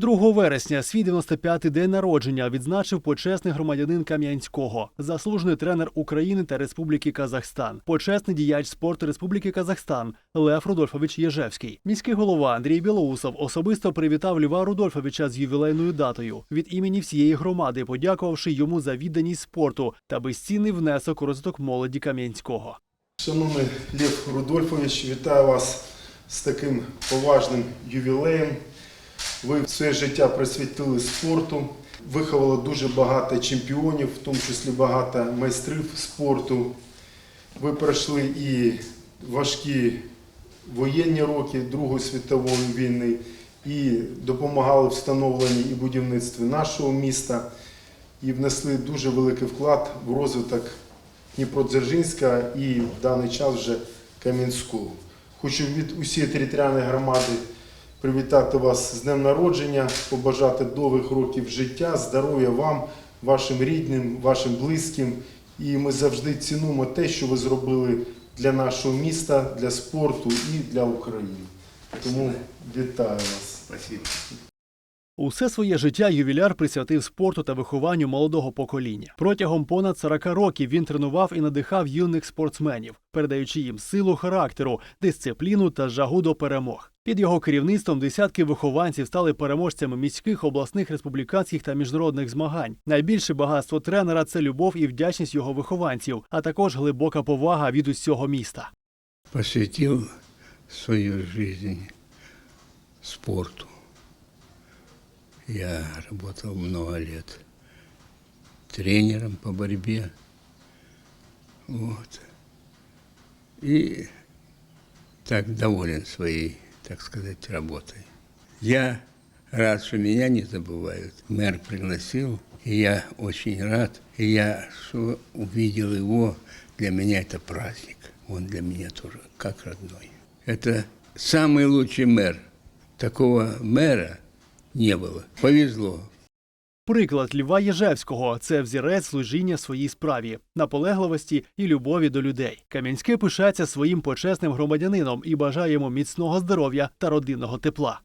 2 вересня свій 95-й день народження відзначив почесний громадянин Кам'янського, заслужений тренер України та Республіки Казахстан, почесний діяч спорту Республіки Казахстан Лев Рудольфович Єжевський. Міський голова Андрій Білоусов особисто привітав Льва Рудольфовича з ювілейною датою від імені всієї громади, подякувавши йому за відданість спорту та безцінний внесок у розвиток молоді Кам'янського. Шановний Лев Рудольфович, вітаю вас з таким поважним ювілеєм. Ви своє життя присвятили спорту, виховали дуже багато чемпіонів, в тому числі багато майстрів спорту. Ви пройшли і важкі воєнні роки Другої світової війни, і допомагали встановленні і будівництві нашого міста, і внесли дуже великий вклад в розвиток Дніпродзержинська і в даний час вже Кам'янського. Хочу від усієї територіальної громади привітати вас з днем народження, побажати довгих років життя, здоров'я вам, вашим рідним, вашим близьким. І ми завжди цінуємо те, що ви зробили для нашого міста, для спорту і для України. Тому вітаю вас. Спасибо. Усе своє життя ювіляр присвятив спорту та вихованню молодого покоління. Протягом понад 40 років він тренував і надихав юних спортсменів, передаючи їм силу характеру, дисципліну та жагу до перемог. Під його керівництвом десятки вихованців стали переможцями міських, обласних, республіканських та міжнародних змагань. Найбільше багатство тренера це любов і вдячність його вихованців, а також глибока повага від усього міста. Посвятил свою жизнь спорту. Я работал много лет тренером по борьбе. Вот. И так доволен своей, так сказать, работой. Я рад, что меня не забывают. Мэр пригласил, и я очень рад. И я, что увидел его, для меня это праздник. Он для меня тоже как родной. Это самый лучший мэр. Такого мэра не было. Повезло. Приклад Льва Єжевського це взірець служіння своїй справі, наполегливості і любові до людей. Кам'янське пишається своїм почесним громадянином і бажає йому міцного здоров'я та родинного тепла.